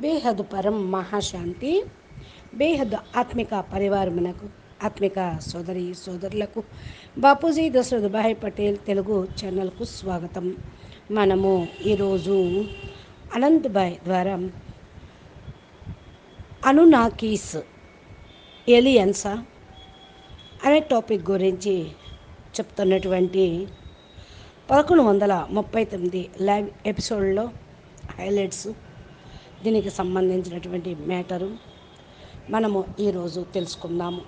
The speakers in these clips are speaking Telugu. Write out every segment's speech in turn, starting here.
బేహద్ పరం మహాశాంతి బేహద్ ఆత్మిక పరివారమునకు ఆత్మిక సోదరి సోదరులకు బాపూజీ దశరథ్ భాయ్ పటేల్ తెలుగు ఛానల్కు స్వాగతం. మనము ఈరోజు అనంత్ భాయ్ ద్వారా అనునాకీస్ ఎలియన్సా అనే టాపిక్ గురించి చెప్తున్నటువంటి పదకొండు వందల ముప్పై తొమ్మిది లైవ్ ఎపిసోడ్లో హైలైట్స్ దీనికి సంబంధించినటువంటి మ్యాటరు మనము ఈరోజు తెలుసుకుందాము.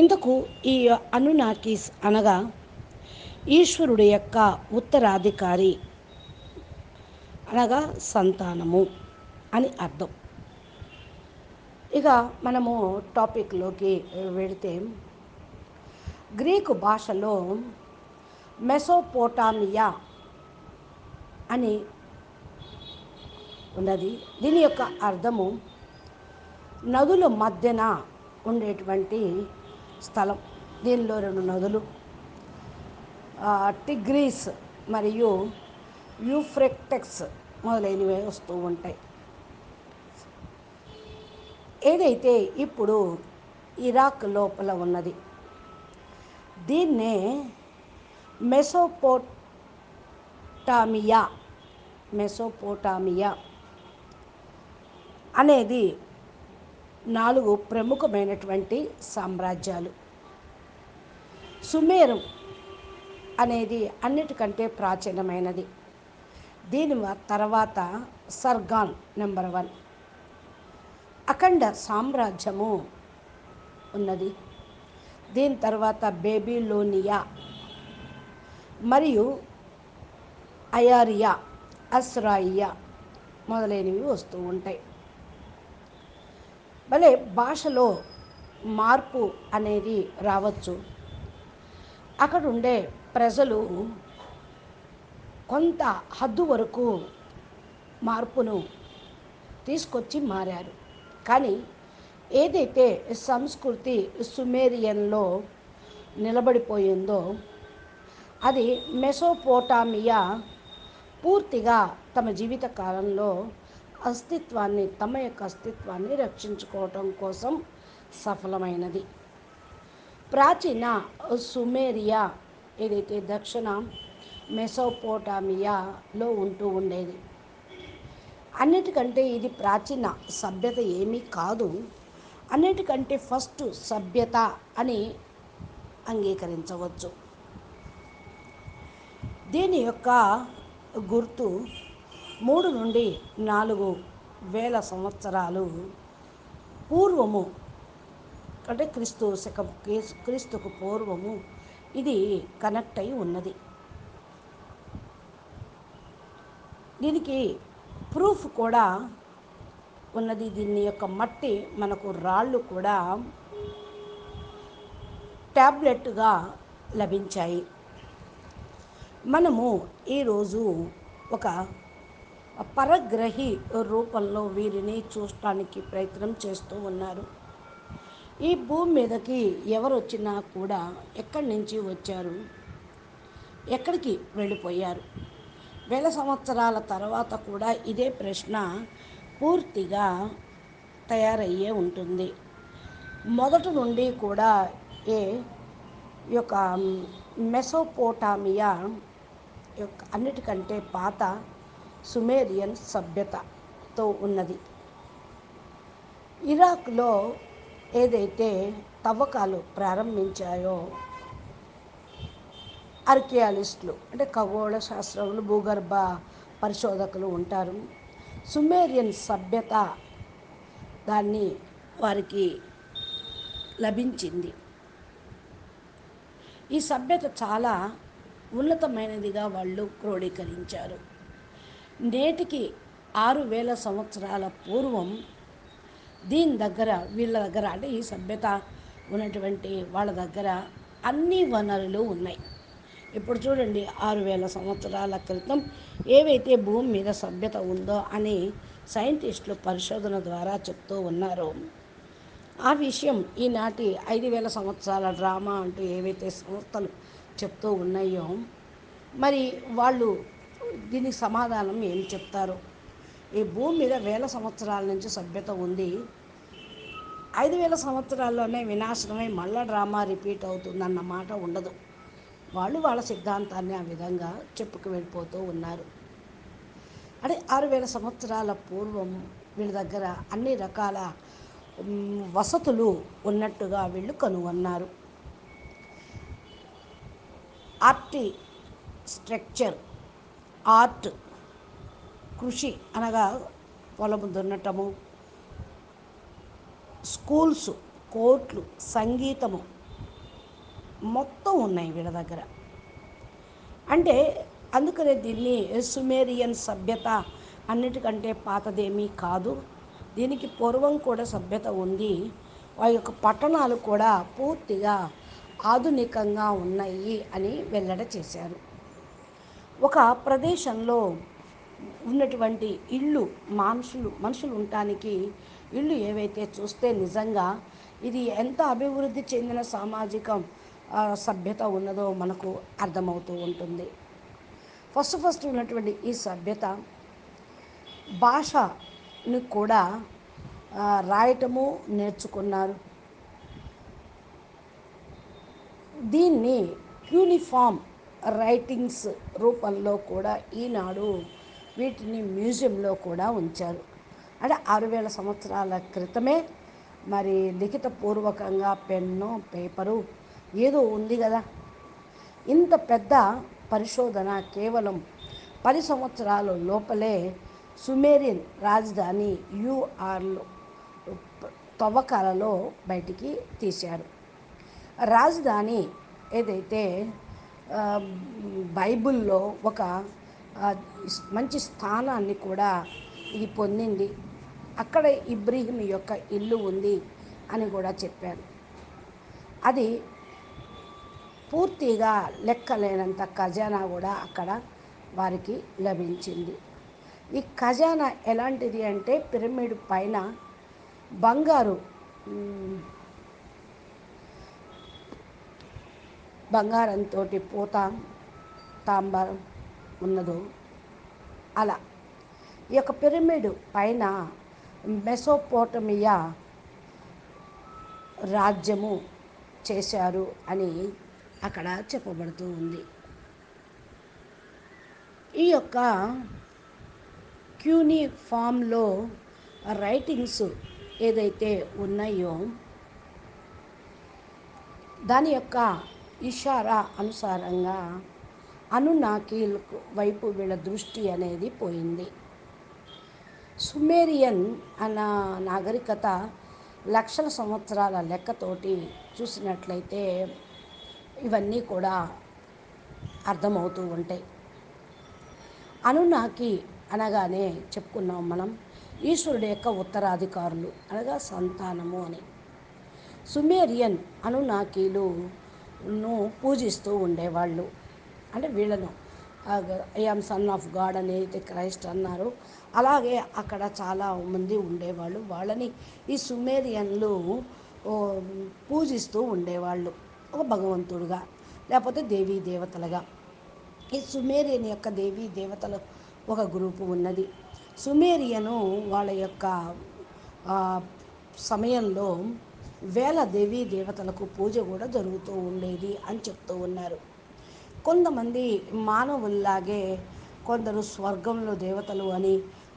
ఇందుకు ఈ అనునాకిస్ అనగా ఈశ్వరుడు యొక్క ఉత్తరాధికారి అనగా సంతానము అని అర్థం. ఇక మనము టాపిక్లోకి వెళితే గ్రీకు భాషలో మెసోపోటామియా అని ఉన్నది. దీని యొక్క అర్థము నదుల మధ్యన ఉండేటువంటి స్థలం. దీనిలో రెండు నదులు. టిగ్రీస్ మరియు యూఫ్రెక్టెక్స్ మొదలైనవి వస్తూ ఉంటాయి. ఏదైతే ఇప్పుడు ఇరాక్ లోపల ఉన్నది దీన్నే మెసోపోటామియా మెసోపోటామియా అనేది నాలుగు ప్రముఖమైనటువంటి సామ్రాజ్యాలు. సుమేరు అనేది అన్నిటికంటే ప్రాచీనమైనది. దీని తర్వాత సర్గాన్ నెంబర్ వన్. అఖండ సామ్రాజ్యము ఉన్నది. దీని తర్వాత బేబీలోనియా మరియు అయారియా అస్రాయియా మొదలైనవి వస్తూ ఉంటాయి. భలే భాషలో మార్పు అనేది రావచ్చు. అక్కడ ఉండే ప్రజలు కొంత హద్దు వరకు మార్పును తీసుకొచ్చి మారారు. కానీ ఏదైతే సంస్కృతి సుమేరియన్లో నిలబడిపోయిందో అది మెసోపోటామియా పూర్తిగా తమ జీవిత కాలంలో అస్తిత్వాన్ని తమ యొక్క అస్తిత్వాన్ని రక్షించుకోవటం కోసం సఫలమైనది. ప్రాచీన సుమేరియా ఏదైతే దక్షిణ మెసోపోటామియాలో ఉంటూ ఉండేది అన్నిటికంటే ఇది ప్రాచీన సభ్యత ఏమీ కాదు. అన్నిటికంటే ఫస్ట్ సభ్యత అని అంగీకరించవచ్చు. దీని యొక్క గుర్తు మూడు నుండి నాలుగు వేల సంవత్సరాలు పూర్వము అంటే క్రీస్తు శకం క్రీస్తుకు పూర్వము. ఇది కనెక్ట్ అయి ఉన్నది. దీనికి ప్రూఫ్ కూడా ఉన్నది. దీని యొక్క మట్టి మనకు రాళ్ళు కూడా ట్యాబ్లెట్గా లభించాయి. మనము ఈరోజు ఒక పరగ్రహి రూపంలో వీరిని చూడటానికి ప్రయత్నం చేస్తూ ఉన్నారు. ఈ భూమి మీదకి ఎవరు వచ్చినా కూడా ఎక్కడి నుంచి వచ్చారు? ఎక్కడికి వెళ్ళిపోయారు? వేల సంవత్సరాల తర్వాత కూడా ఇదే ప్రశ్న పూర్తిగా తయారయ్యే ఉంటుంది. మొదటి నుండి కూడా ఏ యొక్క మెసోపోటామియా యొక్క అన్నిటికంటే పాత సుమేరియన్ సభ్యతతో ఉన్నది. ఇరాక్లో ఏదైతే తవ్వకాలు ప్రారంభించాయో ఆర్కియాలిస్టులు అంటే ఖగోళ శాస్త్రజ్ఞులు భూగర్భ పరిశోధకులు ఉంటారు. సుమేరియన్ సభ్యత దాన్ని వారికి లభించింది. ఈ సభ్యత చాలా ఉన్నతమైనదిగా వాళ్ళు క్రోడీకరించారు. నేటికి ఆరు వేల సంవత్సరాల పూర్వం దీని దగ్గర వీళ్ళ దగ్గర అంటే ఈ సభ్యత ఉన్నటువంటి వాళ్ళ దగ్గర అన్ని వనరులు ఉన్నాయి. ఇప్పుడు చూడండి ఆరు వేల సంవత్సరాల క్రితం ఏవైతే భూమి మీద సభ్యత ఉందో అని సైంటిస్టులు పరిశోధన ద్వారా చెప్తూ ఉన్నారో. ఆ విషయం ఈనాటి ఐదు వేల సంవత్సరాల డ్రామా అంటూ ఏవైతే సంస్థలు చెప్తూ ఉన్నాయో మరి వాళ్ళు దీనికి సమాధానం ఏం చెప్తారు? ఈ భూమి మీద వేల సంవత్సరాల నుంచి సభ్యత ఉంది. ఐదు వేల సంవత్సరాల్లోనే వినాశనమై మళ్ళా డ్రామా రిపీట్ అవుతుందన్న మాట ఉండదు. వాళ్ళు వాళ్ళ సిద్ధాంతాన్ని ఆ విధంగా చెప్పుకు వెళ్ళిపోతూ ఉన్నారు. అంటే ఆరు వేల సంవత్సరాల పూర్వం వీళ్ళ దగ్గర అన్ని రకాల వసతులు ఉన్నట్టుగా వీళ్ళు కనుగొన్నారు. ఆర్టి స్ట్రక్చర్ ఆర్ట్ కృషి అనగా పొలము దున్నటము స్కూల్స్ కోర్ట్లు సంగీతము మొత్తం ఉన్నాయి వీళ్ళ దగ్గర. అంటే అందుకనే దీన్ని సుమేరియన్ సభ్యత అన్నిటికంటే పాతదేమీ కాదు. దీనికి పూర్వం కూడా సభ్యత ఉంది. వారి యొక్క పట్టణాలు కూడా పూర్తిగా ఆధునికంగా ఉన్నాయి అని వెల్లడ చేశారు. ఒక ప్రదేశంలో ఉన్నటువంటి ఇళ్ళు మనుషులు మనుషులు ఉండటానికి ఇళ్ళు ఏవైతే చూస్తే నిజంగా ఇది ఎంత అభివృద్ధి చెందిన సామాజిక సభ్యత ఉన్నదో మనకు అర్థమవుతూ ఉంటుంది. ఫస్ట్ ఫస్ట్ ఉన్నటువంటి ఈ సభ్యత భాషను కూడా రాయటము నేర్చుకున్నారు. దీన్ని యూనిఫామ్ రైటింగ్స్ రూపంలో కూడా ఈనాడు వీటిని మ్యూజియంలో కూడా ఉంచారు. అంటే ఆరు వేల సంవత్సరాల క్రితమే మరి లిఖితపూర్వకంగా పెన్ను పేపరు ఏదో ఉంది కదా. ఇంత పెద్ద పరిశోధన కేవలం పది సంవత్సరాల లోపలే సుమేరియన్ రాజధాని యూఆర్లో తవ్వకాలలో బయటికి తీశారు. రాజధాని ఏదైతే బైబిల్లో ఒక మంచి స్థానాన్ని కూడా ఇది పొందింది. అక్కడ ఇబ్రహీం యొక్క ఇల్లు ఉంది అని కూడా చెప్పారు. అది పూర్తిగా లెక్కలేనంత ఖజానా కూడా అక్కడ వారికి లభించింది. ఈ ఖజానా ఎలాంటిది అంటే పిరమిడ్ పైన బంగారు బంగారంతో పూత తాంబరం ఉన్నదో. అలా. ఈ యొక్క పిరమిడ్ పైన మెసోపోటమియా రాజ్యము చేశారు అని అక్కడ చెప్పబడుతూ ఉంది. ఈ యొక్క క్యూనిఫామ్లో రైటింగ్స్ ఏదైతే ఉన్నాయో దాని యొక్క ఇషారా అనుసారంగా అనునాకీల్ వైపు వీళ్ళ దృష్టి అనేది పోయింది. సుమేరియన్ అన్న నాగరికత లక్షల సంవత్సరాల లెక్కతోటి చూసినట్లయితే ఇవన్నీ కూడా అర్థమవుతూ ఉంటాయి. అనునాకి అనగానే చెప్పుకున్నాం మనం ఈశ్వరుడు యొక్క ఉత్తరాధికారులు అనగా సంతానము అని. సుమేరియన్ ను పూజిస్తూ ఉండేవాళ్ళు. అంటే వీళ్ళను ఐఎమ్ సన్ ఆఫ్ గాడ్ అయితే క్రైస్ట్ అన్నారు. అలాగే అక్కడ చాలా మంది ఉండేవాళ్ళు. వాళ్ళని ఈ సుమేరియన్లు పూజిస్తూ ఉండేవాళ్ళు. ఒక భగవంతుడుగా లేకపోతే దేవీ దేవతలుగా. ఈ సుమేరియన్ యొక్క దేవీ దేవతలు ఒక గ్రూపు ఉన్నది. సుమేరియను వాళ్ళ యొక్క సమయంలో వేల దేవీ దేవతలకు పూజ కూడా జరుగుతూ ఉండేది అని చెప్తూ ఉన్నారు. కొంతమంది మానవుల్లాగే కొందరు స్వర్గంలో దేవతలు అని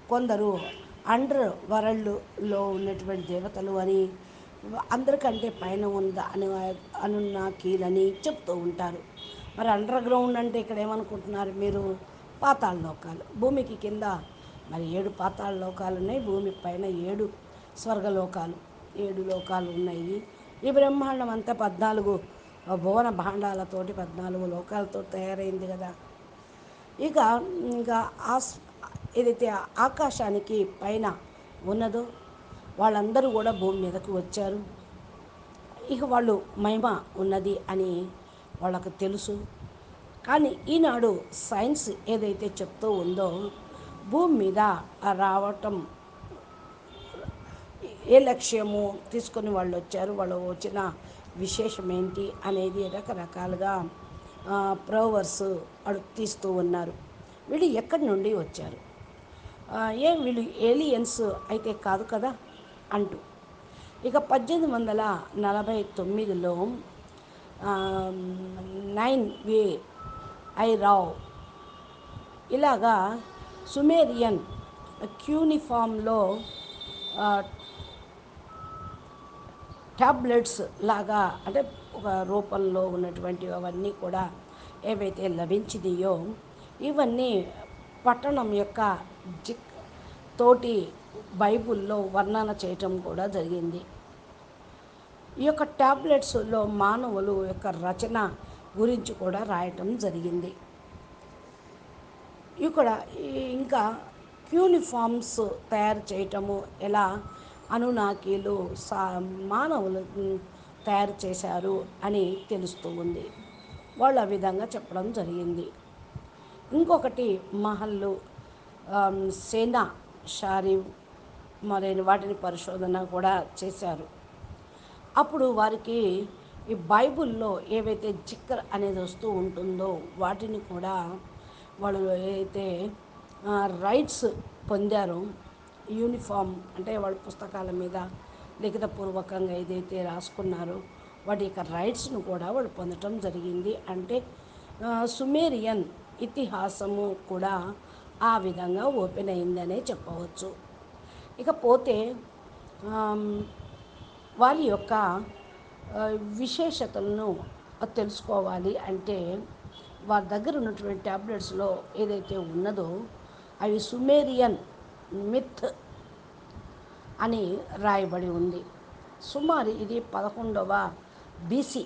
కొందరు అండర్ వరల్డ్లో ఉన్నటువంటి దేవతలు అని అందరికంటే పైన ఉందా అని అనున్న కీలని చెప్తూ ఉంటారు. మరి అండర్ గ్రౌండ్ అంటే ఇక్కడ ఏమనుకుంటున్నారు మీరు? పాతాళ లోకాలు. భూమికి కింద మరి ఏడు పాతాళ లోకాలు ఉన్నాయి భూమి పైన ఏడు స్వర్గలోకాలు. ఏడు లోకాలు ఉన్నాయి. ఈ బ్రహ్మాండం అంతా పద్నాలుగు భువన భాండాలతోటి పద్నాలుగు లోకాలతో తయారైంది కదా. ఇక ఇంకా ఆస్ ఏదైతే ఆకాశానికి పైన ఉన్నదో వాళ్ళందరూ కూడా భూమి మీదకు వచ్చారు. ఇక వాళ్ళు మహిమ ఉన్నది అని వాళ్ళకు తెలుసు. కానీ ఈనాడు సైన్స్ ఏదైతే చెప్తూ ఉందో భూమి మీద రావటం ఏ లక్ష్యము తీసుకొని వాళ్ళు వచ్చారు? వాళ్ళు వచ్చిన విశేషం ఏంటి అనేది రకరకాలుగా ప్రోవర్స్ అడు తీస్తూ ఉన్నారు. వీళ్ళు ఎక్కడి నుండి వచ్చారు? ఏ ఏం వీళ్ళు ఏలియన్స్ అయితే కాదు కదా అంటూ. ఇక పద్దెనిమిది వందల నలభై తొమ్మిదిలో నైన్ వే ఐ రావ్ ఇలాగా సుమేరియన్ క్యూనిఫామ్లో ట్యాబ్లెట్స్ లాగా అంటే ఒక రూపంలో ఉన్నటువంటి అవన్నీ కూడా ఏవైతే లభించినాయో ఇవన్నీ పట్టణం యొక్క జిక్ తోటి బైబిల్లో వర్ణన చేయటం కూడా జరిగింది. ఈ యొక్క ట్యాబ్లెట్స్లో మానవులు యొక్క రచన గురించి కూడా రాయటం జరిగింది. ఇక్కడ ఈ- ఇంకా యూనిఫామ్స్ తయారు చేయటము ఎలా అనునాకీలు సా మానవులు తయారు చేశారు అని తెలుస్తూ ఉంది. వాళ్ళు ఆ విధంగా చెప్పడం జరిగింది. ఇంకొకటి మహల్లు సేనా షారీఫ్ మొదలైన వాటిని పరిశోధన కూడా చేశారు. అప్పుడు వారికి ఈ బైబిల్లో ఏవైతే జిక్కర్ అనేది వస్తూ ఉంటుందో వాటిని కూడా వాళ్ళు ఏదైతే రైట్స్ పొందారో యూనిఫామ్ అంటే వాళ్ళ పుస్తకాల మీద లిఖితపూర్వకంగా ఏదైతే రాసుకున్నారో వాటి యొక్క రైట్స్ను కూడా వాళ్ళు పొందటం జరిగింది. అంటే సుమేరియన్ ఇతిహాసము కూడా ఆ విధంగా ఓపెన్ అయిందనే చెప్పవచ్చు. ఇకపోతే వారి యొక్క విశేషతలను తెలుసుకోవాలి అంటే వారి దగ్గర ఉన్నటువంటి ట్యాబ్లెట్స్లో ఏదైతే ఉన్నదో అవి సుమేరియన్ మిత్ అని రాయబడి ఉంది. సుమారు ఇది పదకొండవ బీసీ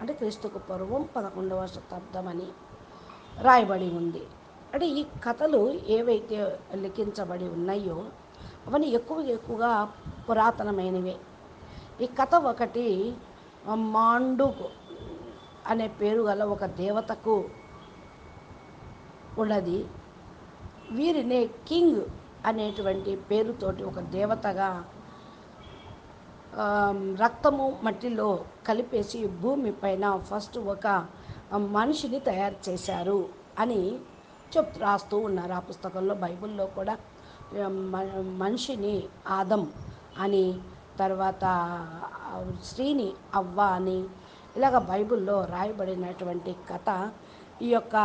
అంటే క్రీస్తుకు పూర్వం పదకొండవ శతాబ్దం అని రాయబడి ఉంది. అంటే ఈ కథలు ఏవైతే లిఖించబడి ఉన్నాయో అవన్నీ ఎక్కువ ఎక్కువగా పురాతనమైనవే. ఈ కథ ఒకటి ఆ, మాండుక్ అనే పేరు గల ఒక దేవతకు ఉన్నది. వీరినే కింగ్ అనేటువంటి పేరుతోటి ఒక దేవతగా రక్తము మట్టిలో కలిపేసి భూమి పైన ఫస్ట్ ఒక మనిషిని తయారు చేశారు అని చెప్ రాస్తూ ఉన్నారు. ఆ పుస్తకంలో బైబిల్లో కూడా మ- మనిషిని ఆదం అని తర్వాత స్త్రీని అవ్వ అని ఇలాగ బైబిల్లో రాయబడినటువంటి కథ ఈ యొక్క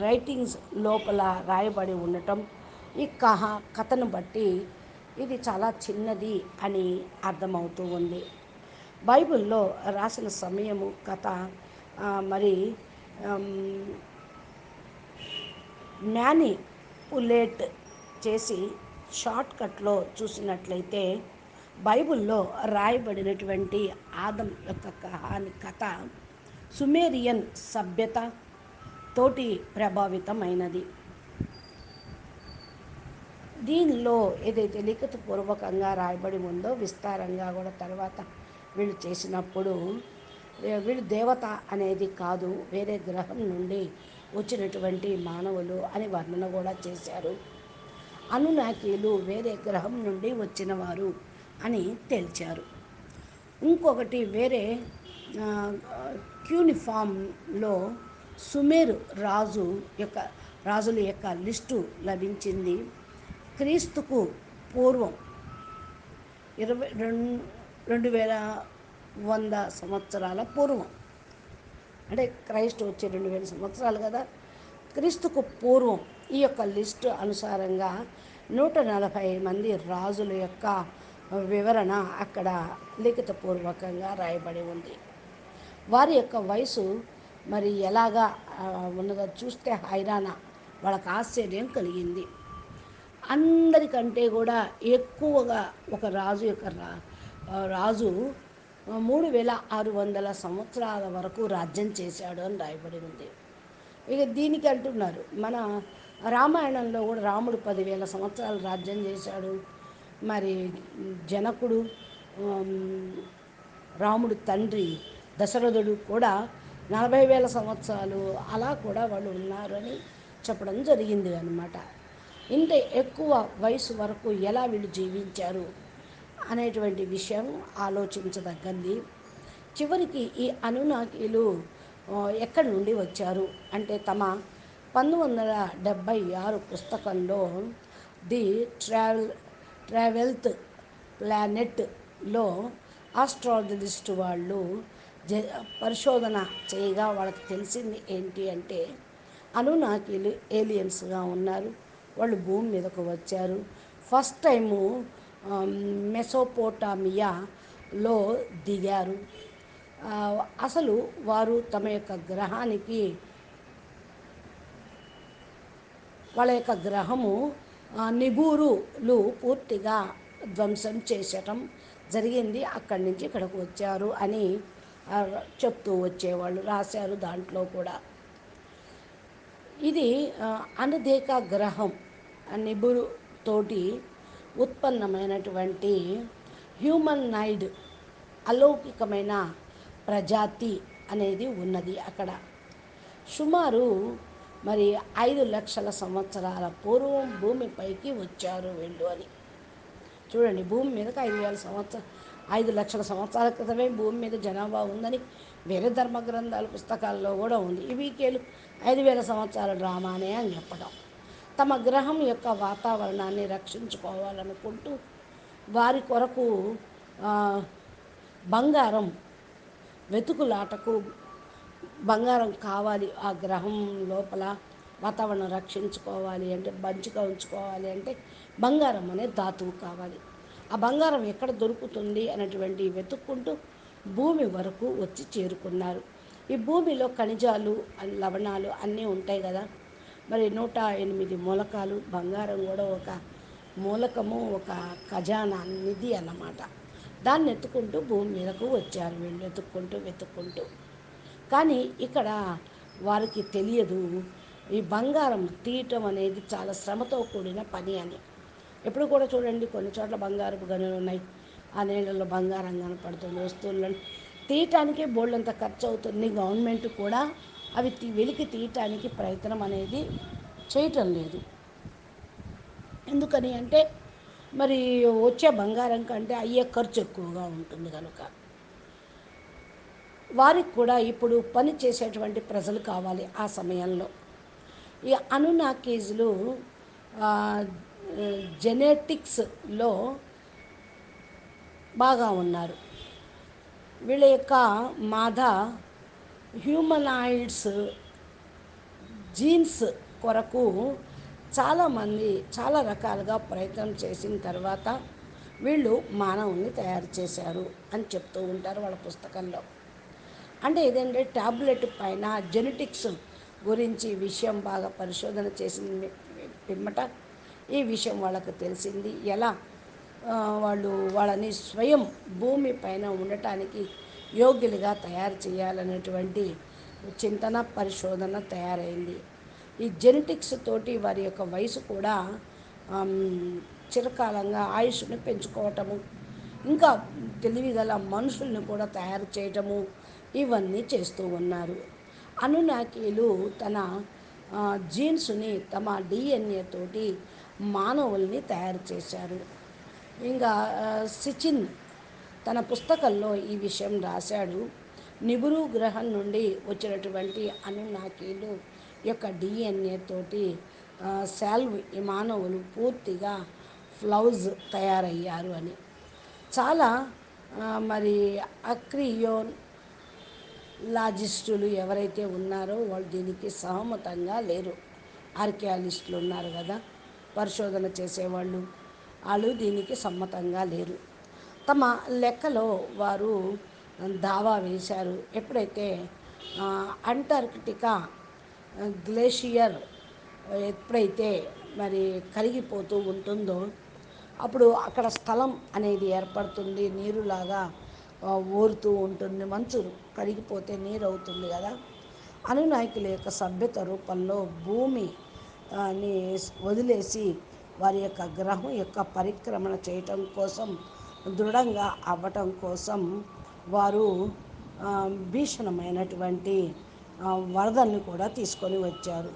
రైటింగ్స్ లోపల రాయబడి ఉండటం ఈ కహ కథను బట్టి ఇది చాలా చిన్నది అని అర్థమవుతూ ఉంది. బైబిల్లో రాసిన సమయము కథ మరి మ్యానిపులేట్ చేసి షార్ట్ కట్లో చూసినట్లయితే బైబిల్లో రాయబడినటువంటి ఆదం యొక్క కహాని కథ సుమేరియన్ సభ్యత తోటి ప్రభావితమైనది. దీనిలో ఏదైతే లిఖితపూర్వకంగా రాయబడి ఉందో విస్తారంగా కూడా తర్వాత వీళ్ళు చేసినప్పుడు వీళ్ళు దేవత అనేది కాదు వేరే గ్రహం నుండి వచ్చినటువంటి మానవులు అని వర్ణన కూడా చేశారు. అనునాకీలు వేరే గ్రహం నుండి వచ్చినవారు అని తేల్చారు. ఇంకొకటి వేరే క్యూనిఫామ్లో సుమేరు రాజు యొక్క రాజుల యొక్క లిస్టు లభించింది. క్రీస్తుకు పూర్వం ఇరవై రెండు రెండు వేల వంద సంవత్సరాల పూర్వం. అంటే క్రైస్ట్ వచ్చే రెండు వేల సంవత్సరాలు కదా. క్రీస్తుకు పూర్వం ఈ యొక్క లిస్టు అనుసారంగా నూట నలభై మంది రాజుల యొక్క వివరణ అక్కడ లిఖితపూర్వకంగా రాయబడి ఉంది. వారి యొక్క వయసు మరి ఎలాగా ఉన్నదో చూస్తే హైరాణ వాళ్ళకు ఆశ్చర్యం కలిగింది. అందరికంటే కూడా ఎక్కువగా ఒక రాజు యొక్క రా రాజు మూడు వేల ఆరు వందల సంవత్సరాల వరకు రాజ్యం చేశాడు అని రాయబడి ఉంది. ఇక దీనికి అంటున్నారు మన రామాయణంలో కూడా రాముడు పదివేల సంవత్సరాలు రాజ్యం చేశాడు. మరి జనకుడు రాముడు తండ్రి దశరథుడు కూడా నలభై వేల సంవత్సరాలు అలా కూడా వాళ్ళు ఉన్నారని చెప్పడం జరిగింది అనమాట ఇంత ఎక్కువ వయసు వరకు ఎలా వీళ్ళు జీవించారు అనేటువంటి విషయం ఆలోచించదగ్గంది. చివరికి ఈ అనునాకీలు ఎక్కడి నుండి వచ్చారు అంటే తమ పంతొమ్మిది వందల డెబ్భై ఆరు పుస్తకంలో ది ట్రావెల్ ట్రావెల్త్ ప్లానెట్లో ఆస్ట్రాలజిస్ట్ వాళ్ళు జ పరిశోధన చేయగా వాళ్ళకి తెలిసింది ఏంటి అంటే అనునాకీలు ఏలియన్స్గా ఉన్నారు. వాళ్ళు భూమి మీదకు వచ్చారు. ఫస్ట్ టైము మెసోపోటామియాలో దిగారు. అసలు వారు తమ యొక్క గ్రహానికి వాళ్ళ యొక్క గ్రహము నిబూరులు పూర్తిగా ధ్వంసం చేసటం జరిగింది. అక్కడి నుంచి ఇక్కడికి వచ్చారు అని చెప్తూ వచ్చేవాళ్ళు రాశారు దాంట్లో కూడా. ఇది అనదేక గ్రహం. నిబురు తోటి ఉత్పన్నమైనటువంటి హ్యూమన్ నైడ్ అలౌకికమైన ప్రజాతి అనేది ఉన్నది అక్కడ. సుమారు మరి ఐదు లక్షల సంవత్సరాల పూర్వం భూమిపైకి వచ్చారు వీళ్ళు అని. చూడండి భూమి మీదకి ఐదు వేల సంవత్సరం ఐదు లక్షల సంవత్సరాల క్రితమే భూమి మీద జనాభా ఉందని వేరే ధర్మ గ్రంథాల పుస్తకాల్లో కూడా ఉంది. ఈ వీకేలు ఐదు వేల సంవత్సరాల డ్రామానే అని చెప్పడం తమ గ్రహం యొక్క వాతావరణాన్ని రక్షించుకోవాలనుకుంటూ వారి కొరకు బంగారం వెతుకులాటకు బంగారం కావాలి. ఆ గ్రహం లోపల వాతావరణం రక్షించుకోవాలి అంటే మంచిగా ఉంచుకోవాలి అంటే బంగారం అనే ధాతువు కావాలి. ఆ బంగారం ఎక్కడ దొరుకుతుంది అనేటువంటి వెతుక్కుంటూ భూమి వరకు వచ్చి చేరుకున్నారు. ఈ భూమిలో ఖనిజాలు లవణాలు అన్నీ ఉంటాయి కదా. మరి నూట ఎనిమిది మూలకాలు బంగారం కూడా ఒక మూలకము ఒక ఖజానా నిధి అన్నమాట. దాన్ని ఎత్తుకుంటూ భూమి మీదకు వచ్చారు వీళ్ళు వెతుక్కుంటూ వెతుక్కుంటూ. కానీ ఇక్కడ వారికి తెలియదు ఈ బంగారం తీయటం అనేది చాలా శ్రమతో కూడిన పని అని. ఎప్పుడు కూడా చూడండి కొన్ని చోట్ల బంగారపు గనులు ఉన్నాయి. ఆ నీళ్ళలో బంగారం కనపడుతుంది వస్తువులను తీయటానికే బోళ్ళంత ఖర్చు అవుతుంది. గవర్నమెంట్ కూడా అవి వెలికి తీయటానికి ప్రయత్నం అనేది చేయటం లేదు. ఎందుకని అంటే మరి వచ్చే బంగారం కంటే అయ్యే ఖర్చు ఎక్కువగా ఉంటుంది కనుక వారికి కూడా ఇప్పుడు పని చేసేటువంటి ప్రజలు కావాలి ఆ సమయంలో. ఈ అనునాకీజులు జెనెటిక్స్లో బాగా ఉన్నారు. వీళ్ళ యొక్క మాధ హ్యూమనాయిడ్స్ జీన్స్ కొరకు చాలామంది చాలా రకాలుగా ప్రయత్నం చేసిన తర్వాత వీళ్ళు మానవుని తయారు చేశారు అని చెప్తూ ఉంటారు వాళ్ళ పుస్తకంలో. అంటే ఏదంటే ట్యాబ్లెట్ పైన జెనెటిక్స్ గురించి విషయం బాగా పరిశోధన చేసిన పిమ్మట. ఈ విషయం వాళ్ళకు తెలిసింది. ఎలా? వాళ్ళు వాళ్ళని స్వయం భూమి పైన ఉండటానికి యోగ్యులుగా తయారు చేయాలనేటువంటి చింతన పరిశోధన తయారైంది. ఈ జెనెటిక్స్ తోటి వారి యొక్క వయసు కూడా చిరకాలంగా ఆయుష్ని పెంచుకోవటము ఇంకా తెలివిగల మనుషుల్ని కూడా తయారు చేయటము ఇవన్నీ చేస్తూ ఉన్నారు. అనునాకీలు తన జీన్స్ని తమ డిఎన్ఏ తోటి మానవుల్ని తయారు చేశారు. ఇంకా సిచిన్ తన పుస్తకంలో ఈ విషయం రాశాడు. నిబురు గ్రహం నుండి వచ్చినటువంటి అనునాకీలు యొక్క డిఎన్ఏ తోటి సెల్వ్ శాల్వ్ ఈ మానవులు పూర్తిగా ఫ్లౌజ్ తయారయ్యారు అని. చాలా మరి అక్రియోన్ లాజిస్టులు ఎవరైతే ఉన్నారో వాళ్ళు దీనికి సహమతంగా లేరు. ఆర్కియాలిస్టులు ఉన్నారు కదా పరిశోధన చేసేవాళ్ళు వాళ్ళు దీనికి సమ్మతంగా లేరు. తమ లెక్కలో వారు దావా వేశారు. ఎప్పుడైతే అంటార్కిటికా గ్లేషియర్ ఎప్పుడైతే మరి కరిగిపోతూ ఉంటుందో అప్పుడు అక్కడ స్థలం అనేది ఏర్పడుతుంది. నీరులాగా ఊరుతూ ఉంటుంది. మంచు కరిగిపోతే నీరు అవుతుంది కదా. అనునాయకుల యొక్క సభ్యత రూపంలో భూమి ని వదిలేసి వారి యొక్క గ్రహం యొక్క పరిక్రమణ చేయటం కోసం దృఢంగా అవ్వటం కోసం వారు భీషణమైనటువంటి వరదల్ని కూడా తీసుకొని వచ్చారు.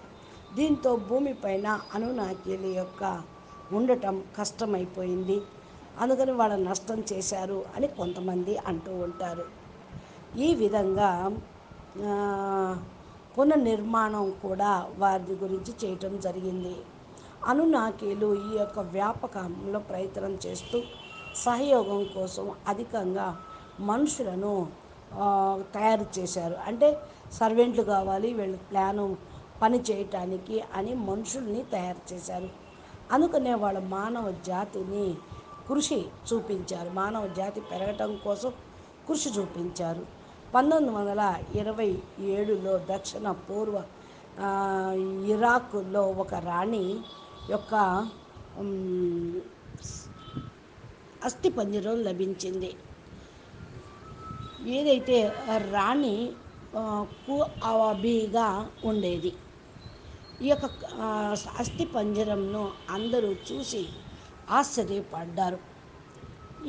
దీంతో భూమిపైన అనునాకీల యొక్క ఉండటం కష్టమైపోయింది. అందుకని వాళ్ళ నష్టం చేశారు అని కొంతమంది అంటూ ఉంటారు. ఈ విధంగా పునర్నిర్మాణం కూడా వారి గురించి చేయటం జరిగింది. అనునాకీలు ఈ యొక్క వ్యాపకంలో ప్రయత్నం చేస్తూ సహయోగం కోసం అధికంగా మనుషులను తయారు చేశారు. అంటే సర్వెంట్లు కావాలి వీళ్ళ ప్లాను పని చేయటానికి అని మనుషుల్ని తయారు చేశారు. అందుకనే వాళ్ళ మానవ జాతిని కృషి చూపించారు. మానవ జాతి పెరగటం కోసం కృషి చూపించారు. పంతొమ్మిది వందల ఇరవై ఏడులో దక్షిణ పూర్వ ఇరాక్లో ఒక రాణి యొక్క అస్థిపంజరం లభించింది. ఏదైతే రాణి కు అవబీగా ఉండేది. ఈ యొక్క అస్థి పంజరంను అందరూ చూసి ఆశ్చర్యపడ్డారు.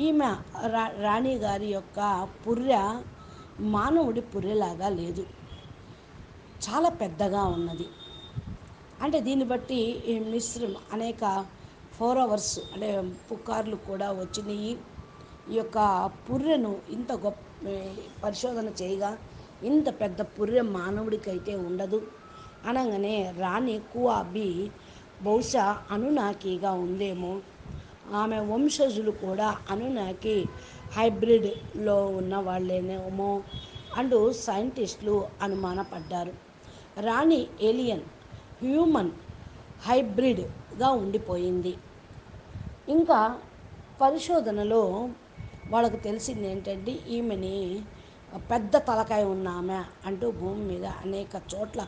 ఈమె రా రాణి గారి యొక్క పుర్రె మానవుడి పుర్రెలాగా లేదు. చాలా పెద్దగా ఉన్నది. అంటే దీన్ని బట్టి ఈ మిశ్రం అనేక ఫోర్ అవర్స్ అంటే పుకార్లు కూడా వచ్చినాయి. ఈ యొక్క పుర్రెను ఇంత గొప్ప పరిశోధన చేయగా ఇంత పెద్ద పుర్రె మానవుడికైతే ఉండదు. అనగానే రాణి కువాబి బహుశా అనునాకీగా ఉందేమో. ఆమె వంశజులు కూడా అనునాకి హైబ్రిడ్లో ఉన్న వాళ్ళేనేమో అంటూ సైంటిస్టులు అనుమానపడ్డారు. రాణి ఏలియన్ హ్యూమన్ హైబ్రిడ్ గా ఉండిపోయింది. ఇంకా పరిశోధనలో వాళ్ళకు తెలిసింది ఏంటంటే ఈమెని పెద్ద తలకాయ ఉన్న ఆమె అంటూ భూమి మీద అనేక చోట్ల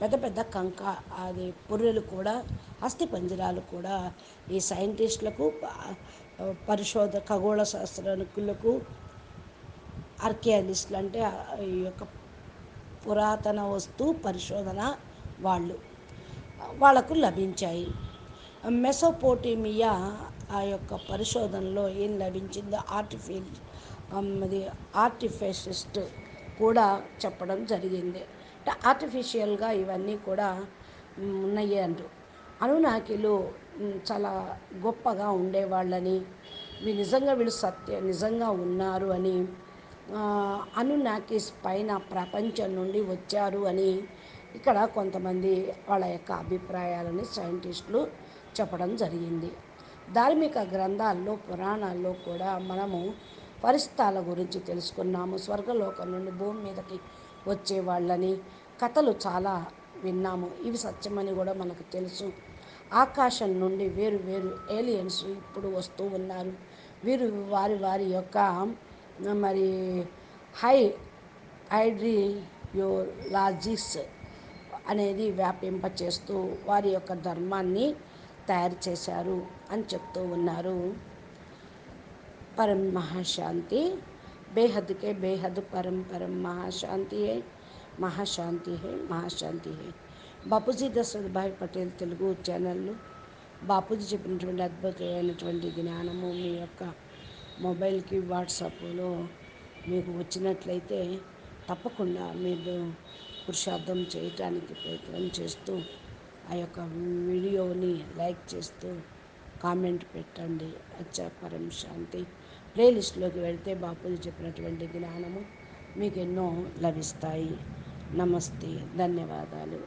పెద్ద పెద్ద కంక అది పుర్రెలు కూడా అస్థి పంజరాలు కూడా ఈ సైంటిస్టులకు పరిశోధ ఖగోళ శాస్త్రజ్ఞులకు ఆర్కియాలజిస్టులు అంటే ఈ యొక్క పురాతన వస్తు పరిశోధన వాళ్ళు వాళ్ళకు లభించాయి. మెసోపోటేమియా ఆ యొక్క పరిశోధనలో ఏం లభించిందో ఆర్టిఫిల్ um, అది ఆర్టిఫిషిస్ట్ కూడా చెప్పడం జరిగింది. అంటే ఆర్టిఫిషియల్గా ఇవన్నీ కూడా మ్, ఉన్నాయి అంటూ. అనునాకిలు um, చాలా గొప్పగా ఉండేవాళ్ళని నిజంగా వీళ్ళు సత్య నిజంగా ఉన్నారు అని అనునాకిస్ పైన ప్రపంచం నుండి వచ్చారు అని ఇక్కడ కొంతమంది వాళ్ళ యొక్క అభిప్రాయాలని సైంటిస్టులు చెప్పడం జరిగింది. ధార్మిక గ్రంథాల్లో పురాణాల్లో కూడా మనము పరిస్థాల గురించి తెలుసుకున్నాము. స్వర్గలోకం నుండి భూమి మీదకి వచ్చే వాళ్ళని కథలు చాలా విన్నాము. ఇవి సత్యమని కూడా మనకు తెలుసు. ఆకాశం నుండి వేరు వేరు ఏలియన్స్ ఇప్పుడు వస్తూ ఉన్నారు. వీరు వారి వారి యొక్క మరి హై ఐడ్రియోలాజిస్ అనేది వ్యాపింప చేస్తూ వారి యొక్క ధర్మాన్ని తయారు చేశారు అని చెప్తూ ఉన్నారు. పరం మహాశాంతి బేహద్కే బేహద్ పరం పరం మహాశాంతి మహాశాంతి మహాశాంతి బాపూజీ దశరథభాయ్ పటేల్ తెలుగు ఛానళ్ళు బాపూజీ చెప్పినటువంటి అద్భుతమైనటువంటి జ్ఞానము మీ యొక్క మొబైల్కి వాట్సాప్లో మీకు వచ్చినట్లయితే తప్పకుండా మీరు పురుషార్థం చేయటానికి ప్రయత్నం చేస్తూ ఆ యొక్క వీడియోని లైక్ చేస్తూ కామెంట్ పెట్టండి. అచ్చా పరం శాంతి. ప్లేలిస్ట్లోకి వెళ్తే బాపూజీ చెప్పినటువంటి జ్ఞానము మీకు ఎన్నో లభిస్తాయి. నమస్తే. ధన్యవాదాలు.